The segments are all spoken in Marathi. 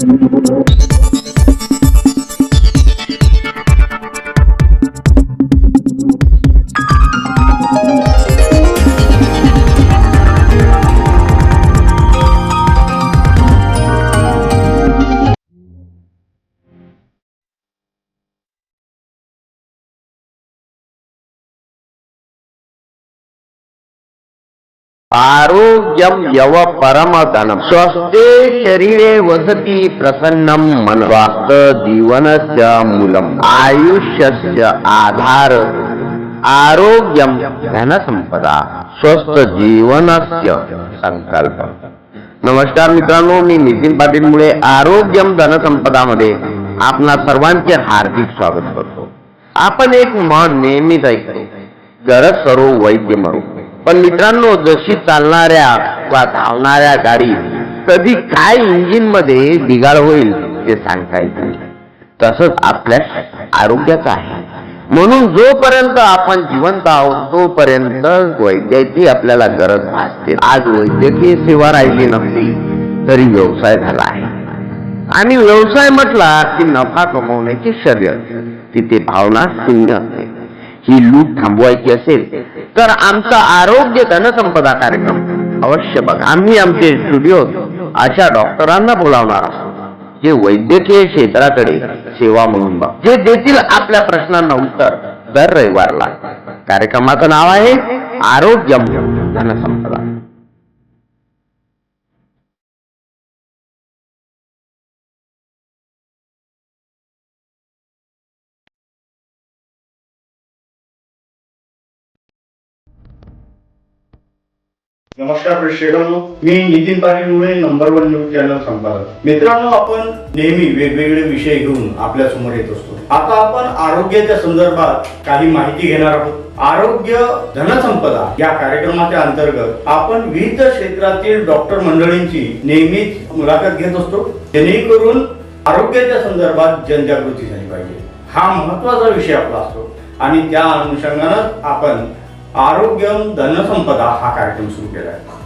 Thank you. आरोग्यम यव परमधनम स्वस्थे शरीरे वसति प्रसन्नम मन। स्वास्थ्य जीवनस्य मूलम आयुष्यस्य आधार। आरोग्यम धनसंपदा स्वस्थ जीवनस्य संकल्प नमस्कार मित्रांनो मी नितीन पाटील मुळे आरोग्यम धनसंपदामध्ये आपणा सर्वांचे हार्दिक स्वागत करतो. आपण एक म्हण नेहमीच ऐकतो. गरज करो वैद्य मरो पण मित्रांनो जशी चालणाऱ्या वा धावणाऱ्या गाडी कधी काय इंजिनमध्ये बिघाड होईल ते सांगता येत नाही. तसंच आपल्या आरोग्याचं आहे. म्हणून जोपर्यंत आपण जिवंत आहोत तोपर्यंत वैद्याची आपल्याला गरज भासते. आज वैद्यकीय सेवा राहिली नसली तरी व्यवसाय झाला आहे. आणि व्यवसाय म्हटला की नफा कमवण्याची शर्यत. तिथे भावना शून्य असते. ही लूट थांबवायची असेल तर आमचा आरोग्य धनसंपदा कार्यक्रम अवश्य बघा. आम्ही आमचे स्टुडिओ अशा डॉक्टरांना बोलावणार आहोत जे वैद्यकीय क्षेत्राकडे सेवा म्हणून बघ. जे देतील आपल्या प्रश्नांना उत्तर दर रविवारला. कार्यक्रमाचं नाव आहे आरोग्य धनसंपदा. नमस्कार प्रेक्षकांनो मी नितीन पाटीलमुळे नंबर वन न्यूज चॅनल संपादक. मित्रांनो आपण नेहमी वेगवेगळे विषय घेऊन आपल्यासमोर येत असतो. आता आपण आरोग्याच्या संदर्भात काही माहिती घेणार आहोत. आरोग्य धनसंपदा या कार्यक्रमाच्या अंतर्गत आपण विविध क्षेत्रातील डॉक्टर मंडळींची नेहमीच मुलाखत घेत असतो. जेणेकरून आरोग्याच्या संदर्भात जनजागृती झाली पाहिजे. हा महत्त्वाचा विषय आपला असतो. आणि त्या अनुषंगानं आपण आरोग्यम धनसंपदा हा कार्यक्रम सुरू केला आहे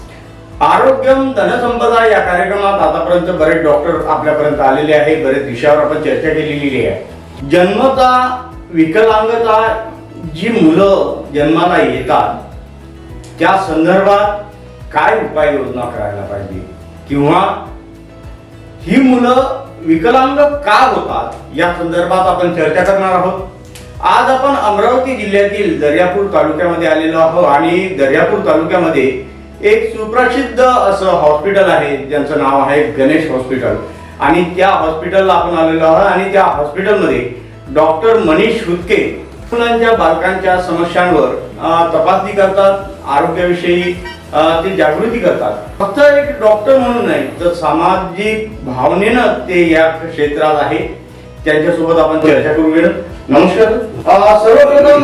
आरोग्यम धनसंपदा या कार्यक्रमात आतापर्यंत बरेच डॉक्टर आपल्यापर्यंत आलेले आहे बरेच विषयावर आपण चर्चा केलेली आहे. जन्मता विकलांगता जी मुलं जन्माला येतात त्या संदर्भात काय उपाययोजना करायला पाहिजे? किंवा ही मुलं विकलांग का होतात? या संदर्भात आपण चर्चा करणार आहोत. आज आपण अमरावती जिल्ह्यातील दर्यापूर तालुक्यामध्ये आलेलो आहोत आणि दर्यापूर तालुक्यामध्ये एक सुप्रसिद्ध असं हॉस्पिटल आहे ज्यांचं नाव आहे गणेश हॉस्पिटल. आणि त्या हॉस्पिटलला आपण आलेलो आहोत आणि त्या हॉस्पिटलमध्ये डॉक्टर मनीष हुतके मुलांच्या बालकांच्या समस्यांवर तपासणी करतात आरोग्याविषयी ते जागृती करतात. फक्त एक डॉक्टर म्हणून नाही तर सामाजिक भावनेनं ते या क्षेत्रात आहे. त्यांच्यासोबत आपण चर्चा करूया नमस्कार. सर्वप्रथम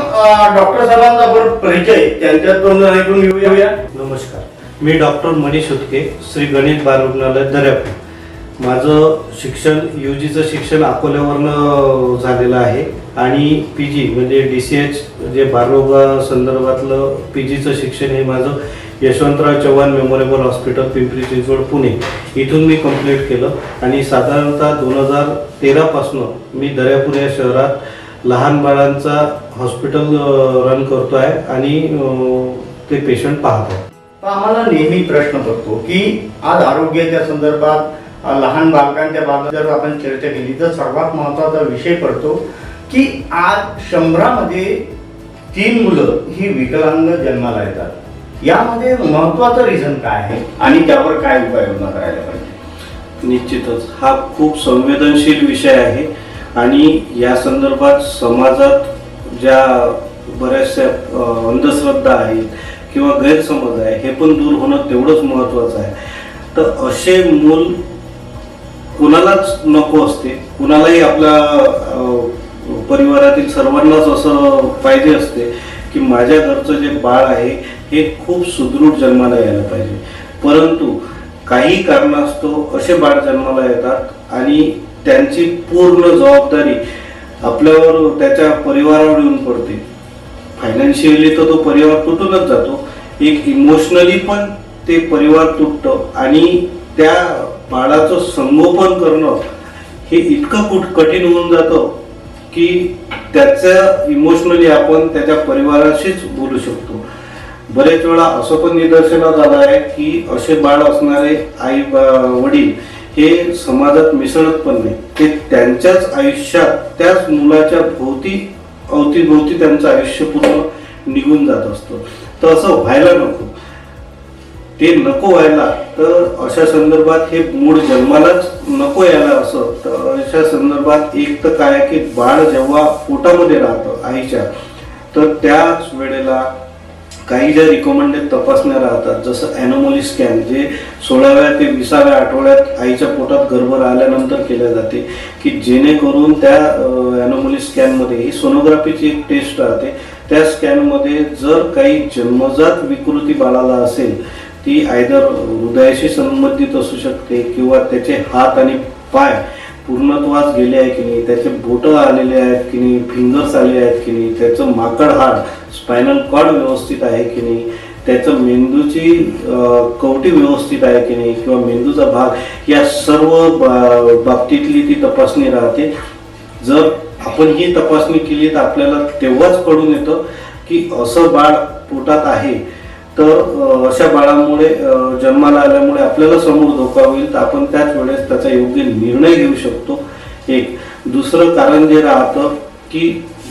डॉक्टर साहेबांचा आपण परिचय त्यांच्यातून ऐकून घेऊया. नमस्कार. मी डॉक्टर मनीष हुतके श्री गणित बाल रुग्णालय दर्यापूर. माझं शिक्षण यू जीचं शिक्षण अकोल्यावरनं झालेलं आहे. आणि पी जी म्हणजे डी सी एच जे बालरोगा संदर्भातलं पी जीचं शिक्षण हे माझं यशवंतराव चव्हाण मेमोरेबल हॉस्पिटल पिंपरी चिंचवड पुणे. इथून मी कंप्लीट केलं. आणि साधारणतः दोन हजार तेरापासून मी दर्यापूर या शहरात लहान बाळांचा हॉस्पिटल रन करतो आहे आणि ते पेशंट पाहतो तर आम्हाला नेहमी प्रश्न पडतो की आज आरोग्याच्या संदर्भात लहान बालकांच्या बाबत जर आपण चर्चा केली तर सर्वात महत्त्वाचा विषय पडतो की आज शंभरामध्ये तीन मुलं ही विकलांग जन्माला येतात. यामध्ये महत्वाचं रिझन काय आहे आणि त्यावर काय उपाययोजना करायला पाहिजे? निश्चितच. हा खूप संवेदनशील विषय आहे. आणि या संदर्भात समाजात ज्या बऱ्याचशा अंधश्रद्धा आहेत किंवा गैरसमज आहे हे पण दूर होणं तेवढंच महत्त्वाचं आहे. तर असे मूल कुणालाच नको असते कुणालाही आपल्या परिवारातील सर्वांनाच असं पाहिजे असते की माझ्या घरचं जे बाळ आहे हे खूप सुदृढ जन्माला यायला पाहिजे. परंतु काही कारणास्तव असे बाळ जन्माला येतात आणि त्यांची पूर्ण जबाबदारी आपल्यावर त्याच्या परिवारावर येऊन पडते. फायनान्शियली तर तो परिवार तुटूनच जातो. एक इमोशनली पण ते परिवार तुटतं आणि त्या बाळाचं संगोपन करणं हे इतकं कुठ कठीण होऊन जातं की त्याचं इमोशनली आपण त्याच्या परिवाराशीच बोलू शकतो. बरेच वेळा असं पण निदर्शनात आलं आहे की असे बाळ असणारे आई वडील हे समाजात मिसळत पण नाही. ते त्यांच्याच आयुष्यात त्याच मुलाच्या भोवती अवतीभोवती त्यांचं आयुष्य पूर्ण निघून जात असतं. तर असं व्हायला नको. ते नको व्हायला तर अशा संदर्भात हे मूळ जन्मालाच नको यायला असं. तर अशा संदर्भात एक तर काय की बाळ जेव्हा पोटामध्ये राहतं आईच्या तर त्याच वेळेला काही ज्या रिकमेंडेड तपासण्या राहतात जसं ॲनोमोली स्कॅन जे सोळाव्या ते विसाव्या आठवड्यात आईच्या पोटात गर्भ राहिल्यानंतर केल्या जाते की जेणेकरून त्या ॲनोमोली स्कॅनमध्ये ही सोनोग्राफीची एक टेस्ट राहते. त्या स्कॅनमध्ये जर काही जन्मजात विकृती बाळाला असेल ती आयदर हृदयाशी संबंधित असू शकते किंवा त्याचे हात आणि पाय पूर्णत्वास गेले आहे की नाही त्याचे बोटं आलेले आहेत की नाही फिंगर्स आले आहेत की नाही त्याचं माकड हाड स्पायनल कॉर्ड व्यवस्थित आहे की नाही? त्याचं मेंदूची कवटी व्यवस्थित आहे की नाही? किंवा मेंदूचा भाग या सर्व बाबतीतली ती तपासणी राहते. जर आपण ही तपासणी केली तर आपल्याला तेव्हाच कळून येतं की असं बाळ पोटात आहे. तर अशा बाळामुळे जन्माला आल्यामुळे आपल्याला समोर धोका होईल तर आपण त्याच वेळेस त्याचा योग्य निर्णय घेऊ शकतो. एक. दुसरं कारण जे राहतं की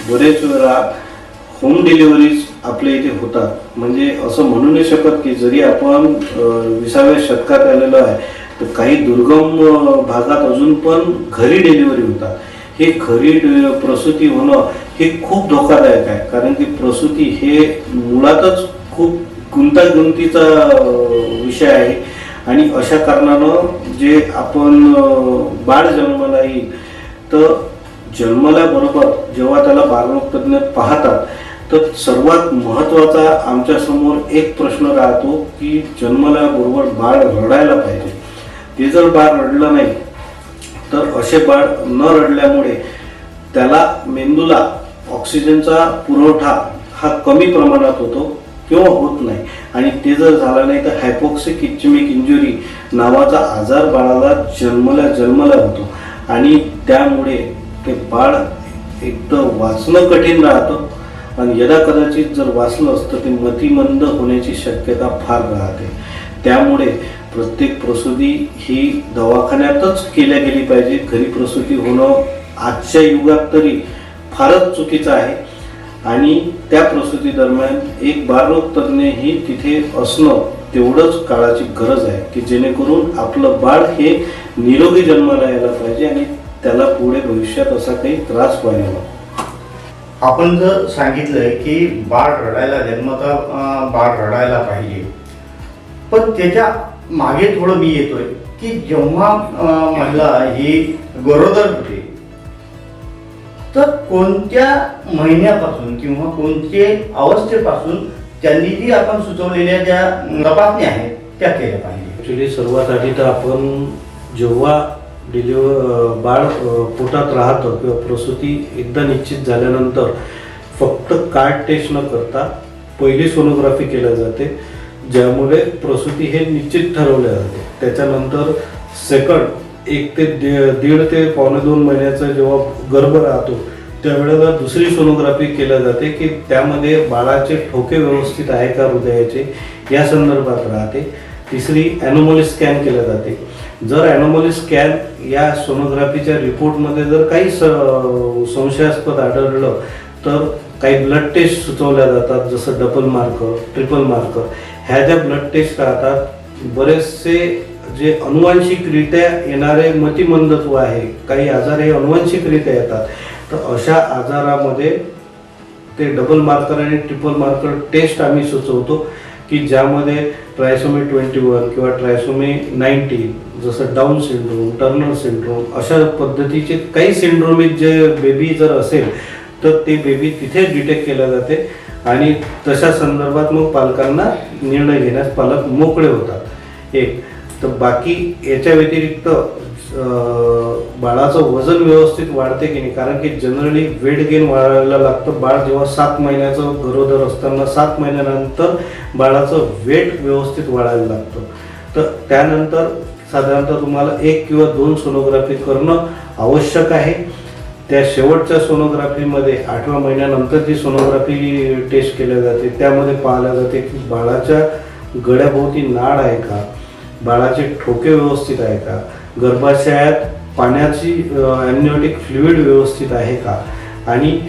बरेच वेळा होम डिलिव्हरीज आपल्या इथे होतात. म्हणजे असं म्हणू नाही शकत की जरी आपण विसाव्या शतकात आलेलो आहे तर काही दुर्गम भागात अजून पण घरी डिलिव्हरी होतात. हे घरी प्रसूती होणं हे खूप धोकादायक आहे. कारण की प्रसूती हे मुळातच खूप गुंतागुंतीचा विषय आहे. आणि अशा कारणानं जे आपण बाळ जन्माला येईल तर जन्माला बरोबर जेव्हा त्याला बालरोग तज्ज्ञ पाहतात तर सर्वात महत्त्वाचा आमच्यासमोर एक प्रश्न राहतो की जन्मल्याबरोबर बाळ रडायला पाहिजे. ते जर बाळ रडलं नाही तर असे बाळ न रडल्यामुळे त्याला मेंदूला ऑक्सिजनचा पुरवठा हा कमी प्रमाणात होतो किंवा होत नाही. आणि ते जर झालं नाही तर हायपोक्सिक इच्चमिक इंजुरी नावाचा आजार बाळाला जन्मल्या जन्मला होतो. आणि त्यामुळे ते बाळ एक तर वाचणं कठीण राहतं आणि यदा कदाचित जर वाचलं असतं ते मतिमंद होण्याची शक्यता फार राहते. त्यामुळे प्रत्येक प्रसूती ही दवाखान्यातच केल्या गेली पाहिजे. घरी प्रसूती होणं आजच्या युगात तरी फारच चुकीचं आहे. आणि त्या प्रसूती दरम्यान एक बालरोग तज्ज्ञ ही तिथे असणं तेवढंच काळाची गरज आहे की जेणेकरून आपलं बाळ हे निरोगी जन्माला यायला पाहिजे आणि त्याला पुढे भविष्यात असा काही त्रास व्हायला नको. आपण जर सांगितलंय की बाळ रडायला जन्मता बाळ रडायला पाहिजे. पण त्याच्यामागे थोडं मी येतोय की जेव्हा महिला ही गरोदर होते तर कोणत्या महिन्यापासून किंवा कोणत्या अवस्थेपासून त्यांनी जी आपण सुचवलेल्या ज्या तपासण्या आहेत त्या केल्या पाहिजे? ॲक्च्युली सर्वात आधी तर आपण जेव्हा डिलिव्ह बाळ पोटात राहतं किंवा प्रसूती एकदा निश्चित झाल्यानंतर फक्त कार्ड टेस्ट न करता पहिली सोनोग्राफी केल्या जाते ज्यामुळे प्रसूती हे निश्चित ठरवले जाते. त्याच्यानंतर सेकंड एक ते दि- दीड ते पावणे दोन महिन्याचा जेव्हा गर्भ राहतो त्यावेळेला दुसरी सोनोग्राफी केल्या जाते की त्यामध्ये बाळाचे ठोके व्यवस्थित आहे का हृदयाचे या संदर्भात राहते. तिसरी ॲनोमोली स्कॅन केल्या जाते. जर ॲनोमोली स्कॅन या सोनोग्राफीच्या रिपोर्टमध्ये जर काही स- संशयास्पद आढळलं तर काही ब्लड टेस्ट सुचवल्या जातात जसं डबल मार्कर ट्रिपल मार्कर ह्या ज्या ब्लड टेस्ट राहतात बरेचसे जे अनुवांशिकरित्या येणारे मतिमंदत्व आहे काही आजार हे अनुवांशिकरित्या येतात. तर अशा आजारामध्ये ते डबल मार्कर आणि ट्रिपल मार्कर टेस्ट आम्ही सुचवतो की ज्यामध्ये ट्रायसोमी ट्वेंटी वन किंवा ट्रायसोमी नाईन्टीन जसं डाऊन सिंड्रोम टर्नर सिंड्रोम अशा पद्धतीचे काही सिंड्रोमिक जे बेबी जर असेल तर ते बेबी तिथेच डिटेक्ट केल्या जाते. आणि तशा संदर्भात मग पालकांना निर्णय घेण्यास पालक मोकळे होतात. एक तर बाकी याच्या व्यतिरिक्त बाळाचं वजन व्यवस्थित वाढते की नाही? कारण की जनरली वेट गेन वाढायला लागतं. बाळ जेव्हा सात महिन्याचं गरोदर असताना सात महिन्यानंतर बाळाचं वेट व्यवस्थित वाढायला लागतं. तर त्यानंतर साधारणतः तुम्हाला एक किंवा दोन सोनोग्राफी करणं आवश्यक आहे. त्या शेवटच्या सोनोग्राफीमध्ये आठव्या महिन्यानंतर जी सोनोग्राफी टेस्ट केल्या जाते त्यामध्ये पाहिल्या जाते की बाळाच्या गळ्याभोवती नाळ आहे का? बाळाचे ठोके व्यवस्थित आहे का? गर्भाशयात पाण्याची ॲम्निओटिक फ्लुईड व्यवस्थित आहे का? आणि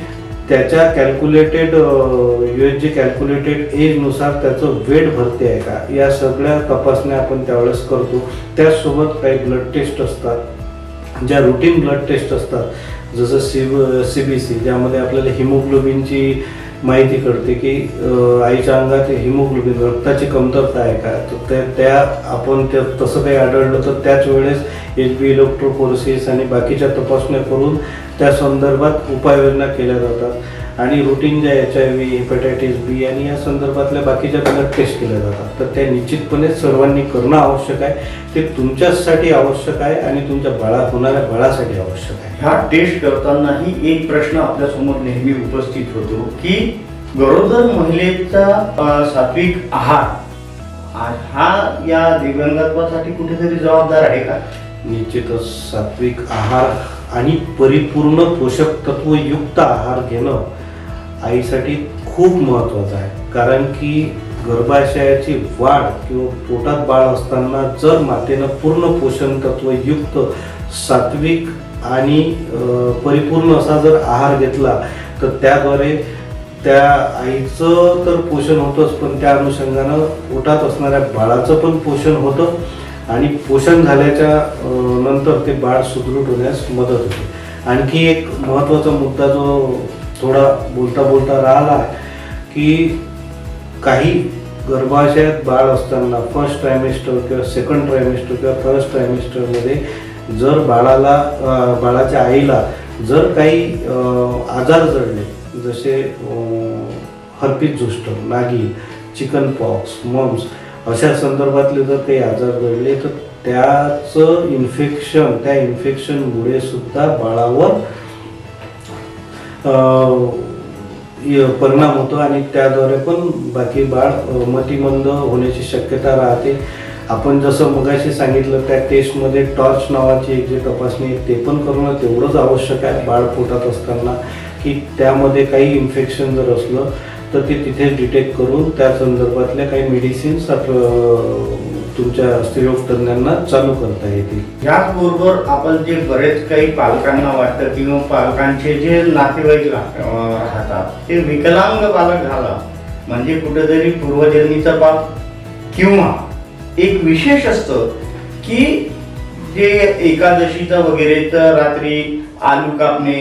त्याच्या calculated U H G calculated एजनुसार त्याचं वेट भरते आहे का? या सगळ्या तपासण्या आपण त्यावेळेस करतो. त्याचसोबत काही ब्लड टेस्ट असतात. ज्या रुटीन ब्लड टेस्ट असतात जसं सी सी बी सी ज्यामध्ये आपल्याला हिमोग्लोबिनची माहिती कळते की आईच्या अंगात हिमोग्लोबिन रक्ताची कमतरता आहे का? तर त्या त्या आपण त्या तसं काही आढळलं तर त्याच वेळेस एच बी इलेक्ट्रोफोरसिस आणि बाकीच्या तपासण्या करून त्या संदर्भात उपाययोजना केल्या जातात. आणि रुटीन ज्या H I V hepatitis B आणि या संदर्भातल्या बाकीच्या ब्लड टेस्ट केल्या जातात. तर त्या निश्चितपणे सर्वांनी करणं आवश्यक आहे. ते तुमच्यासाठी आवश्यक आहे आणि तुमच्या बाळा होणाऱ्या बाळासाठी आवश्यक आहे. ह्या टेस्ट करतानाही एक प्रश्न आपल्यासमोर नेहमी उपस्थित होतो की गरोदर महिलेचा सात्विक आहार हा या दिव्यांगत्वासाठी कुठेतरी जबाबदार आहे का? निश्चितच सात्विक आहार आणि परिपूर्ण पोषक तत्वयुक्त आहार घेणं आईसाठी खूप महत्त्वाचं आहे. कारण की गर्भाशयाची वाढ किंवा पोटात बाळ असताना जर मातेनं पूर्ण पोषण तत्वयुक्त सात्विक आणि परिपूर्ण असा जर आहार घेतला तर त्याद्वारे त्या आईचं तर पोषण होतंच पण त्या अनुषंगानं पोटात असणाऱ्या बाळाचं पण पोषण होतं. आणि पोषण झाल्याच्यानंतर ते बाळ सुदृढ होण्यास मदत होते. आणखी एक महत्त्वाचा मुद्दा जो थोडा बोलता बोलता राहिला की काही गर्भाशयात बाळ असताना फर्स्ट ट्रायमेस्टर किंवा सेकंड ट्रायमेस्टर किंवा फर्स्ट ट्रायमेस्टरमध्ये जर बाळाला बाळाच्या आईला जर काही आजार जडले जसे हर्पिक झुष्ट नागी चिकन पॉक्स मम्स अशा संदर्भातले जर काही आजार घडले तर त्याचं इन्फेक्शन त्या इन्फेक्शनमुळे सुद्धा बाळावर परिणाम होतो आणि त्याद्वारे पण बाकी बाळ मतिमंद होण्याची शक्यता राहते. आपण जसं मगाशी सांगितलं त्या टेस्टमध्ये टॉर्च नावाची एक जी तपासणी आहे ते पण करणं तेवढंच आवश्यक आहे बाळ पोटात असताना की त्यामध्ये काही इन्फेक्शन जर असलं तर ते तिथेच डिटेक्ट करून त्या संदर्भातल्या काही मेडिसिन्स तुमच्या स्त्रीरोग तज्ञांना चालू करता येतील. याचबरोबर आपण जे बरेच काही पालकांना वाटतं किंवा पालकांचे जे नातेवाईक राहतात ते विकलांग बालक झाला म्हणजे कुठेतरी पूर्वजन्मीचा बाप किंवा एक विशेष असतं की जे एकादशीचा वगैरे तर रात्री आलू कापणे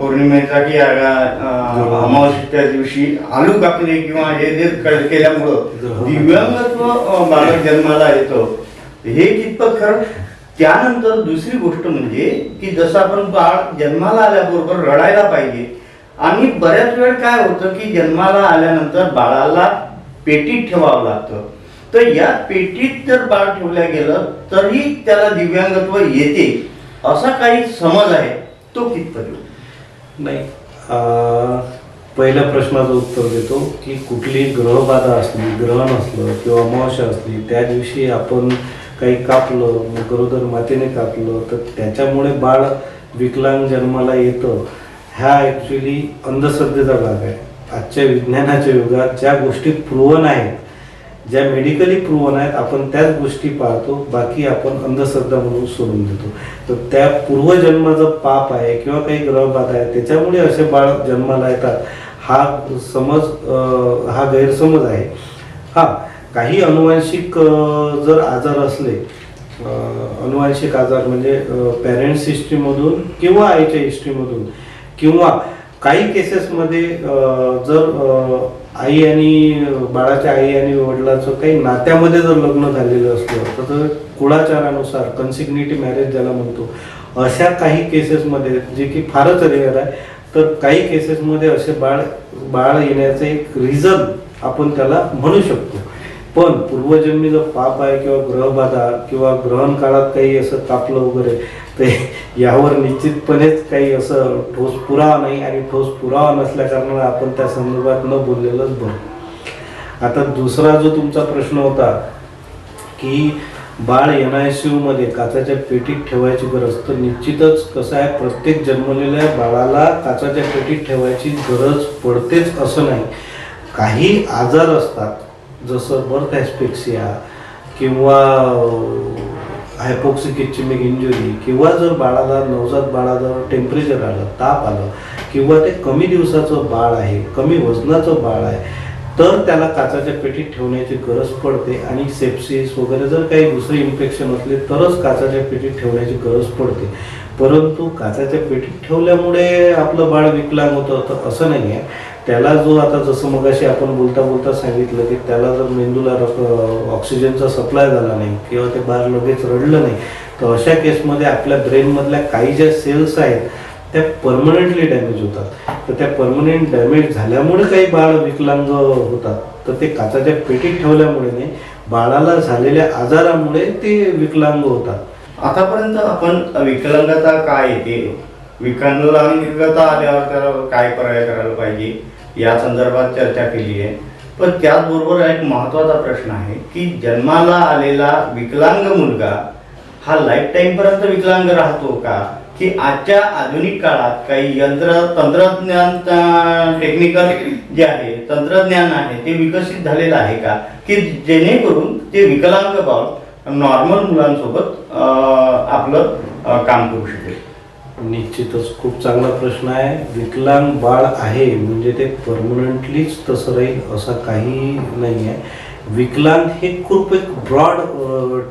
पौर्णिमेसाठी अमावस्येच्या दिवशी आलू कापणे किंवा हे जे केल्यामुळं दिव्यांगत्व बालक जन्माला येतं. हे कितपत खरं? त्यानंतर दुसरी गोष्ट म्हणजे की जसं आपण बाळ जन्माला आल्याबरोबर रडायला पाहिजे आणि बऱ्याच वेळ काय होतं की जन्माला आल्यानंतर बाळाला पेटीत ठेवावं लागतं. तर या पेटीत जर बाळ ठेवल्या गेलं तरी त्याला दिव्यांगत्व येते असा काही समज आहे तो कितपत नाही पहिल्या प्रश्नाचं उत्तर देतो की कुठली ग्रहबाधा असली ग्रहण असलं किंवा अमावस्या असली त्या दिवशी आपण काही कापलं गरोदर मातेने कापलं तर त्याच्यामुळे बाळ विकलांग जन्माला येतं. ह्या ॲक्च्युली अंधश्रद्धेचा भाग आहे. आजच्या विज्ञानाच्या युगात ज्या गोष्टी प्रूवन आहेत ज्या मेडिकली प्रूव्हन आहेत आपण त्याच गोष्टी पाहतो बाकी आपण अंधश्रद्धा म्हणून सोडून देतो. तर त्या पूर्वजन्माचं पाप आहे किंवा काही ग्रहपात आहे त्याच्यामुळे असे बाळ जन्माला येतात. हा समज हा गैरसमज आहे. हा काही अनुवांशिक जर आजार असले अनुवांशिक आजार म्हणजे पॅरेंट्स हिस्ट्रीमधून किंवा आईच्या हिस्ट्रीमधून किंवा काही केसेसमध्ये जर आई आणि बाळाच्या आई आणि वडिलाचं काही नात्यामध्ये जर लग्न झालेलं असलं तर कुळाचारानुसार कन्सिग्निटी मॅरेज ज्याला म्हणतो अशा काही केसेसमध्ये जे की फारच रेअर आहे तर काही केसेसमध्ये असे बाळ बाळ येण्याचं एक रिझन आपण त्याला म्हणू शकतो. पण पूर्वजन्मी जर पाप आहे किंवा ग्रहबाधा किंवा ग्रहण काळात काही असं कापलं वगैरे ते यावर निश्चितपणेच काही असं ठोस पुरावा नाही आणि ठोस पुरावा नसल्या कारणाने आपण त्या संदर्भात न बोललेलंच बरं आता दुसरा जो तुमचा प्रश्न होता की बाळ एन आय सी मध्ये काचाच्या पेटीत ठेवायची गरज तर निश्चितच कसं आहे प्रत्येक जन्मलेल्या बाळाला काचाच्या पेटीत ठेवायची गरज पडतेच असं नाही. काही आजार असतात जसं बर्थ ॲस्पेक्सिया किंवा हायपोक्सिक इच्चिमिक इंजुरी किंवा जर बाळाला नवजात बाळाला टेम्परेचर आलं ताप आलं किंवा ते कमी दिवसाचं बाळ आहे कमी वजनाचं बाळ आहे तर त्याला काचाच्या पेटीत ठेवण्याची गरज पडते आणि सेप्सिस वगैरे जर काही दुसरे इन्फेक्शन असले तरच काचाच्या पेटीत ठेवण्याची गरज पडते. परंतु काचाच्या पेटीत ठेवल्यामुळे आपलं बाळ विकलांग होतं तर असं नाही आहे त्याला जो आता जसं मगाशी आपण बोलता बोलता सांगितलं की त्याला जर मेंदूला ऑक्सिजनचा सप्लाय झाला नाही किंवा ते बाळ लगेच रडलं नाही तर अशा केसमध्ये आपल्या ब्रेनमधल्या काही ज्या सेल्स आहेत त्या परमनंटली डॅमेज होतात. तर त्या परमनंट डॅमेज झाल्यामुळे काही बाळ विकलांग होतात. तर ते काचाच्या पेटीत ठेवल्यामुळे नाही बाळाला झालेल्या आजारामुळे ते विकलांग होतात. आतापर्यंत आपण विकलांगता काय येते विकलांगता आल्यावर त्याला काय पर्याय करायला पाहिजे? या संदर्भात चर्चा केली आहे. पण त्याचबरोबर एक महत्त्वाचा प्रश्न आहे की जन्माला आलेला विकलांग मुलगा हा लाईफ टाईमपर्यंत विकलांग राहतो का? की आजच्या आधुनिक काळात काही यंत्र तंत्रज्ञान टेक्निकल जे आहे तंत्रज्ञान आहे ते विकसित झालेलं आहे का? की जेणेकरून ते विकलांग पाहून नॉर्मल मुलांसोबत आपलं काम करू शकेल. निश्चितच खूप चांगला प्रश्न आहे. विकलांग बाळ आहे म्हणजे ते परमनंटलीच तसं राहील असं काही नाही आहे विकलांग हे खूप एक ब्रॉड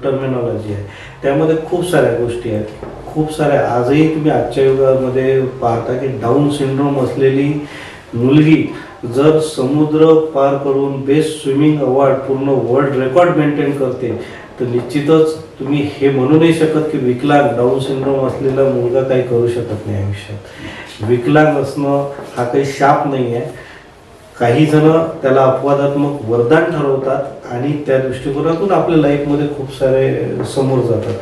टर्मिनॉलॉजी आहे. त्यामध्ये खूप साऱ्या गोष्टी आहेत. खूप साऱ्या आजही तुम्ही आजच्या युगामध्ये पाहता की डाऊन सिंड्रोम असलेली मुलगी जर समुद्र पार करून बेस्ट स्विमिंग अवॉर्ड पूर्ण वर्ल्ड रेकॉर्ड मेंटेन करते. तर निश्चितच तुम्ही हे म्हणू नाही शकत की विकलांग डाऊन सिंड्रोम असलेला मुलगा काही करू शकत नाही आयुष्यात. विकलांग असणं हा काही शाप नाही आहे काही जण त्याला अपवादात्मक वरदान ठरवतात आणि त्या दृष्टिकोनातून आपल्या लाईफमध्ये खूप सारे समोर जातात.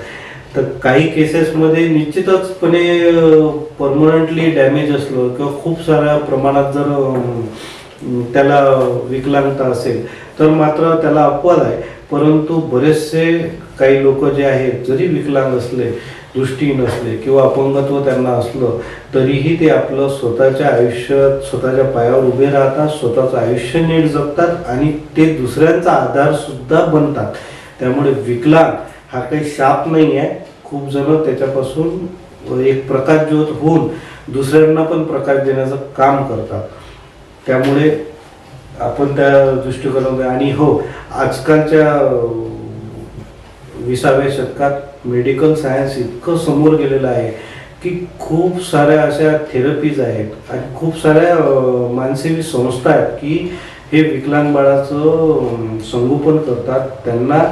तर काही केसेसमध्ये निश्चितचपणे परमनंटली डॅमेज असलं किंवा खूप साऱ्या प्रमाणात जर त्याला विकलांगता असेल तर मात्र त्याला अपवाद आहे. परंतु बरेचसे काही लोक जे आहेत जरी विकलांग असले दृष्टी नसले किंवा अपंगत्व त्यांना असलं तरीही ते आपलं स्वतःच्या आयुष्यात स्वतःच्या पायावर उभे राहतात स्वतःचं आयुष्य नीट जगतात आणि ते दुसऱ्यांचा आधारसुद्धा बनतात. त्यामुळे विकलांग हा काही शाप नाही आहे खूप जण त्याच्यापासून एक प्रकाश ज्योत होऊन दुसऱ्यांना पण प्रकाश देण्याचं काम करतात. त्यामुळे आपण त्या दृष्टिकोनामध्ये आणि हो आजकालच्या विसाव्या शतकात मेडिकल सायन्स इतकं समोर गेलेलं आहे की खूप साऱ्या अशा थेरपीज आहेत आणि खूप साऱ्या अं, मानसेवी संस्था आहेत की हे विकलांग बाळाचं संगोपन करतात. त्यांना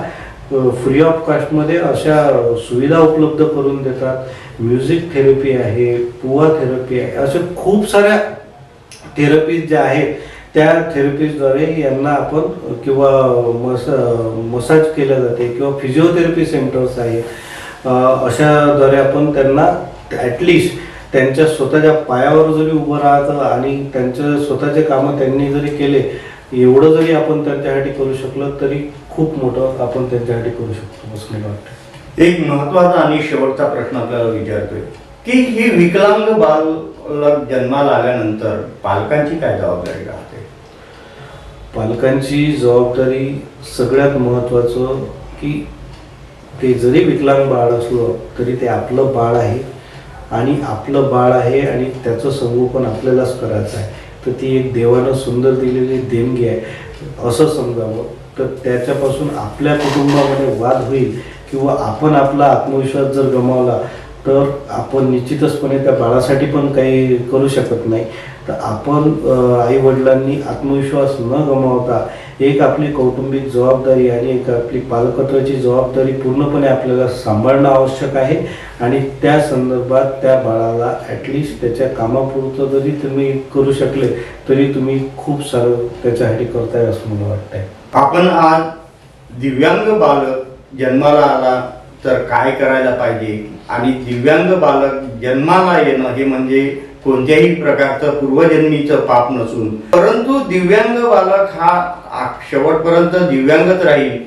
फ्री ऑफ कास्टमध्ये अशा सुविधा उपलब्ध करून देतात. म्युझिक थेरपी आहे पुवा थेरपी आहे अशा खूप साऱ्या थेरपीज ज्या आहेत त्या थेरपीजद्वारे यांना आपण किंवा मस मसाज केल्या जाते किंवा फिजिओथेरपी सेंटर्स आहे अशाद्वारे आपण त्यांना ॲटलिस्ट त्यांच्या स्वतःच्या पायावर जरी उभं राहतं आणि त्यांचं स्वतःचे कामं त्यांनी जरी केले एवढं जरी आपण त्यांच्यासाठी करू शकलो तरी खूप मोठं आपण त्यांच्यासाठी करू शकतो असं मला वाटतं. एक महत्त्वाचा आणि शेवटचा प्रश्न आपल्याला विचारतोय की ही विकलांग बाल जन्माला आल्यानंतर पालकांची काय जबाबदारी राहते? पालकांची जबाबदारी सगळ्यात महत्त्वाचं की ते जरी विकलांग बाळ असलं तरी ते आपलं बाळ आहे. आणि आपलं बाळ आहे आणि त्याचं संगोपन आपल्यालाच करायचं आहे. तर ती एक देवानं सुंदर दिलेली देणगी आहे. असं समजावं. तर त्याच्यापासून आपल्या कुटुंबामध्ये वाद होईल किंवा आपण आपला आत्मविश्वास जर गमावला तर आपण निश्चितचपणे त्या बाळासाठी पण काही करू शकत नाही. तर आपण आई वडिलांनी आत्मविश्वास न गमावता एक आपली कौटुंबिक जबाबदारी आणि एक आपली पालकत्वाची जबाबदारी पूर्णपणे आपल्याला सांभाळणं आवश्यक आहे आणि त्या संदर्भात त्या बाळाला ॲटलिस्ट त्याच्या कामापुरतं जरी तुम्ही करू शकले तरी तुम्ही खूप सारं त्याच्यासाठी करताय असं मला वाटतंय. आपण आज दिव्यांग बालक जन्माला आला तर काय करायला पाहिजे? आणि दिव्यांग बालक जन्माला येणं हे म्हणजे कोणत्याही प्रकारचं पूर्वजन्मीचं पाप नसून. परंतु दिव्यांग बालक हा शेवटपर्यंत दिव्यांगच राहील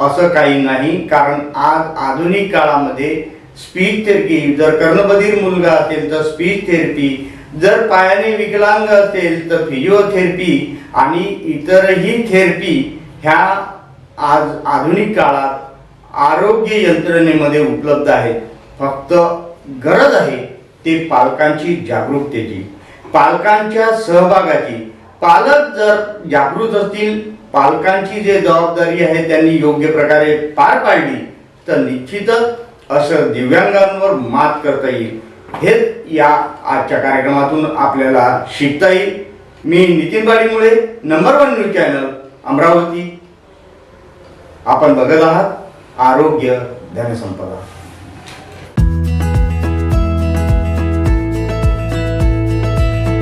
असं काही नाही. कारण आज आधुनिक काळामध्ये स्पीच थेरपी जर कर्णबधीर मुलगा असेल तर स्पीच थेरपी जर पायाने विकलांग असेल तर फिजिओथेरपी आणि इतरही थेरपी ह्या आज आधुनिक काळात आरोग्य यंत्रणेमध्ये उपलब्ध आहेत फक्त गरज आहे ते पालकांची जागरूकतेची. पालकांच्या सहभागाची. पालक जर जागृत असतील पालकांची जे जबाबदारी आहे त्यांनी योग्य प्रकारे पार पाडली तर निश्चितच असं दिव्यांगांवर मात करता येईल. हेच या आजच्या कार्यक्रमातून आपल्याला शिकता येईल. मी Nitin बाडीमुळे number one news channel Amravati. आपण बघत आहात आरोग्य धनसंपदा.